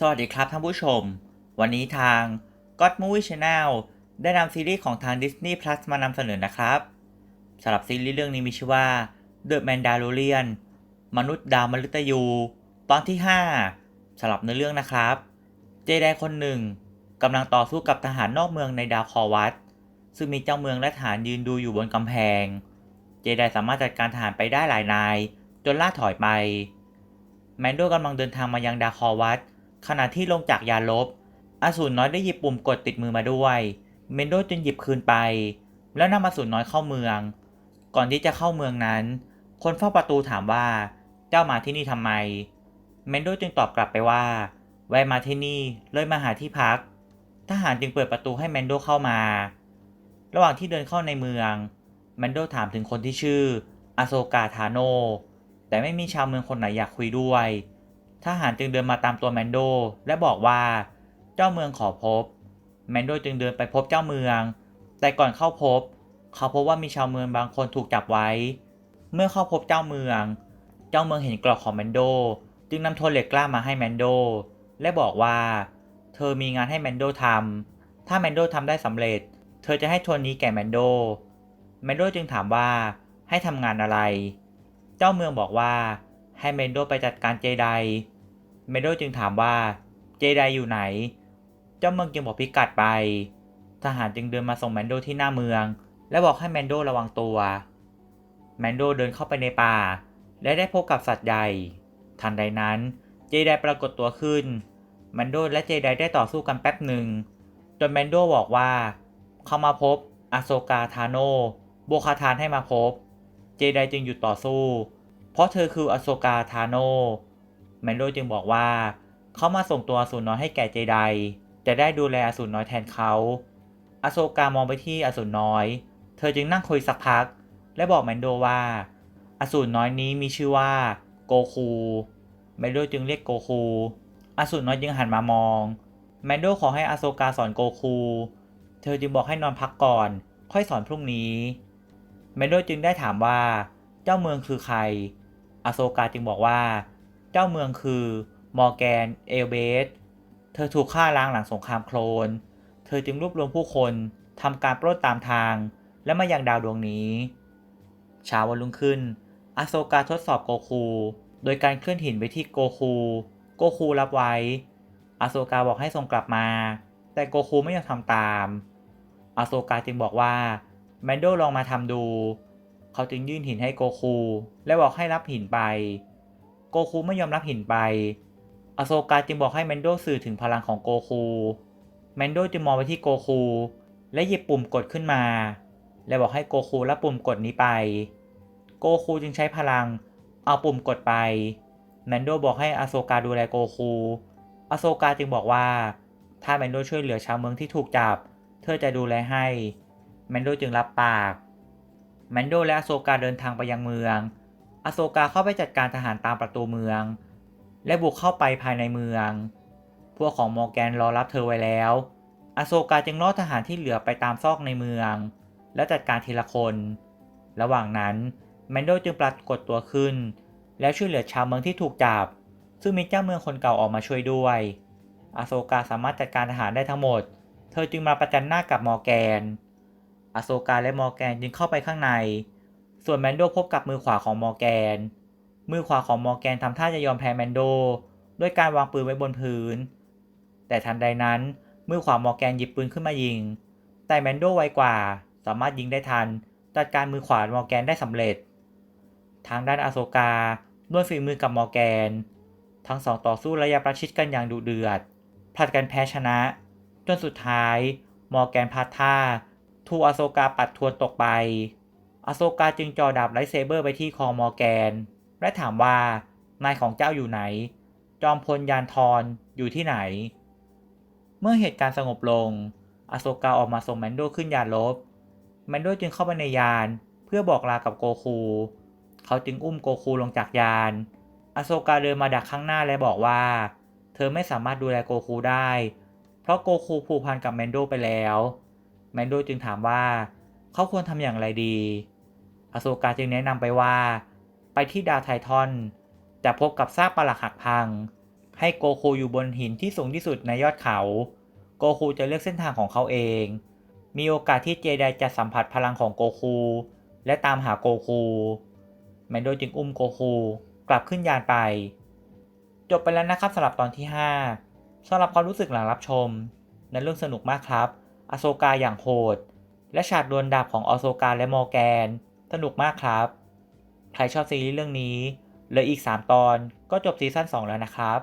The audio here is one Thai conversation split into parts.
สวัสดีครับท่านผู้ชม วันนี้ทาง God Movie Channel ได้นำซีรีส์ของทาง Disney Plus มานำเสนอนะครับสำหรับซีรีส์เรื่องนี้มีชื่อว่า The Mandalorian มนุษย์ดาวมฤตยู ตอนที่ 5สำหรับเนื้อเรื่องนะครับ เจไดคนหนึ่งกำลังต่อสู้กับทหารนอกเมืองในดาวคอวัตซึ่งมีเจ้าเมืองและทหารยืนดูอยู่บนกำแพง เจไดสามารถจัดการทหารไปได้หลายนาย จนล่าถอยไป แมนโดกำลังเดินทางมายังดาวคอวัต ขณะที่ลงจากยานลบ อสูรน้อยได้หยิบปุ่มกดติดมือมาด้วย เมนโดจึงหยิบคืนไป แล้วนำอสูรน้อยเข้าเมือง ก่อนที่จะเข้าเมืองนั้น คนเฝ้าประตูถามว่า เจ้ามาที่นี่ทำไม เมนโดจึงตอบกลับไปว่าแวะมาที่นี่เลยมาหาที่พัก ทหารจึงเปิดประตูให้แมนโดเข้ามา ระหว่างที่เดินเข้าในเมืองแมนโดถามถึงคนที่ชื่ออาโซกาทาโนแต่ไม่มีชาวเมืองคนไหนอยากคุยด้วย ทหารจึงเดินมาตามตัวแมนโด และบอกว่า เจ้าเมืองขอพบ แมนโดจึงเดินไปพบเจ้าเมือง แต่ก่อนเข้าพบ เขาพบว่ามีชาวเมืองบางคนถูกจับไว้ เมื่อเข้าพบเจ้าเมือง เจ้าเมืองเห็นกรอกของแมนโด จึงนำโทรเหล็กกล้ามาให้แมนโด และบอกว่า เธอมีงานให้แมนโดทำถ้าแมนโดทำได้สำเร็จ เธอจะให้โทนนี้แก่แมนโด แมนโดจึงถามว่าให้ทำงานอะไร เจ้าเมืองบอกว่าให้เมนโดไปจัดการเจได เมนโดจึงถามว่าเจไดอยู่ไหน เจ้าเมืองจึงบอกพิกัดไป ทหารจึงเดินมาส่งแมนโดที่หน้าเมือง และบอกให้แมนโดระวังตัว แมนโดเดินเข้าไปในป่า และได้พบกับสัตว์ใหญ่ ทันใดนั้นเจไดปรากฏตัวขึ้น แมนโดและเจไดได้ต่อสู้กันแป๊บหนึ่ง จนแมนโดบอกว่า เขามาพบอาโซกาทาโนโบคาทานให้มาพบ เจไดจึงหยุดต่อสู้ เพราะเธอคืออโซกาทาโน แมนโดจึงบอกว่า เขามาส่งตัวอสูรน้อยให้แก่เจไดจะได้ดูแลอสูรน้อยแทนเขาอโซกามองไปที่อสูรน้อย เธอจึงนั่งคุยสักพัก และบอกแมนโดว่า อสูรน้อยนี้มีชื่อว่าโกคูแมนโดจึงเรียกโกคูอสูรน้อยจึงหันมามอง แมนโดขอให้อโซกาสอนโกคู เธอจึงบอกให้นอนพักก่อน ค่อยสอนพรุ่งนี้ แมนโดจึงได้ถามว่า เจ้าเมืองคือใคร อโซกาจึงบอกว่า จ้าเมืองคือมอร์แกน เอลเบส เธอถูกฆ่าล้างหลังสงครามโคลน เธอจึงรวบรวมผู้คนทำการปล้นตามทาง และมายังดาวดวงนี้เช้าวันรุ่งขึ้นอโซกาทดสอบโกคู โดยการเคลื่อนหินไปที่โกคู โกคูรับไว้อโซกาบอกให้ส่งกลับมา แต่โกคูไม่ยอมทำตามอโซกาจึงบอกว่าแมนโดลองมาทำดู เขาจึงยื่นหินให้โกคู และบอกให้รับหินไป กคูไม่ยอมรับหินไป อโซกาจึงบอกให้แมนโดสื่อถึงพลังของโกคูแมนโดจึงมองไปที่โกคู และหยิบปุ่มกดขึ้นมา และบอกให้โกคูรับปุ่มกดนี้ไป โกคูจึงใช้พลัง เอาปุ่มกดไปแมนโดบอกให้อโซกาดูแลโกคู อโซกาจึงบอกว่า ถ้าแมนโดช่วยเหลือชาวเมืองที่ถูกจับ เธอจะดูแลให้แมนโดจึงรับปากแมนโดและอโซกาเดินทางไปยังเมือง อโซกาเข้าไปจัดการทหารตามประตูเมือง และบุกเข้าไปภายในเมือง พวกของมอร์แกนรอรับเธอไว้แล้ว อโซกาจึงล่อทหารที่เหลือไปตามซอกในเมือง และจัดการทีละคน ระหว่างนั้นแมนโดจึงปรากฏตัวขึ้น แล้วช่วยเหลือชาวเมืองที่ถูกจับ ซึ่งมีเจ้าเมืองคนเก่าออกมาช่วยด้วยอโซกาสามารถจัดการทหารได้ทั้งหมด เธอจึงมาประจันหน้ากับมอร์แกนอโซกาและมอร์แกนจึงเข้าไปข้างใน ส่วนแมนโดพบกับมือขวาของมอร์แกน มือขวาของมอร์แกนทำท่าจะยอมแพ้แมนโด ด้วยการวางปืนไว้บนพื้น แต่ทันใดนั้น มือขวามอร์แกนหยิบปืนขึ้นมายิง แต่แมนโดไวกว่า สามารถยิงได้ทัน จัดการมือขวามอร์แกนได้สำเร็จ ทางด้านอโซกาด้วยฝีมือกับมอร์แกน ทั้งสองต่อสู้ระยะประชิดกันอย่างดุเดือด ผลัดกันแพ้ชนะ จนสุดท้าย มอร์แกนพลาดท่าถูกอโซกาปัดทวนตกไป อโซกาจึงจอดาบไลท์เซเบอร์ไปที่คอมอร์แกน และถามว่านายของเจ้าอยู่ไหน จอมพลยานทรอยู่ที่ไหน เมื่อเหตุการณ์สงบลงอโซกาออกมาส่งแมนโดขึ้นยานลบ แมนโดจึงเข้าไปในยานเพื่อบอกลากับโกคู เขาจึงอุ้มโกคูลงจากยานอโซกาเดินมาดักข้างหน้าและบอกว่า เธอไม่สามารถดูแลโกคูได้ เพราะโกคูผูกพันกับแมนโดไปแล้ว แมนโดจึงถามว่า เขาควรทำอย่างไรดี อโซกาจึงแนะนำไปว่า ไปที่ดาวไททอน จะพบกับซากปรักหักพัง ให้โกคูอยู่บนหินที่สูงที่สุดในยอดเขา โกคูจะเลือกเส้นทางของเขาเอง มีโอกาสที่เจไดจะสัมผัสพลังของโกคู และตามหาโกคูแมนโดจึงอุ้มโกคูกลับขึ้นยานไป จบไปแล้วนะครับสำหรับตอนที่ 5สำหรับความรู้สึกหลังรับชม ในเรื่องสนุกมากครับอโซกาอย่างโหด และฉากดวลดาบของอโซกาและมอร์แกน สนุกมากครับ ใครชอบซีรีส์เรื่องนี้เหลืออีก 3 ตอนก็จบซีซั่น2 แล้วนะครับ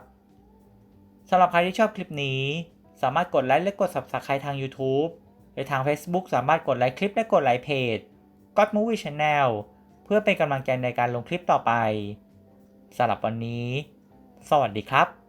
สำหรับใครที่ชอบคลิปนี้ สามารถกดไลค์และกด Subscribe ทาง YouTube ในทาง Facebook สามารถกดไลค์คลิปและกดไลค์เพจ God Movie Channel เพื่อเป็นกำลังใจในการลงคลิปต่อไปสำหรับวันนี้ สวัสดีครับ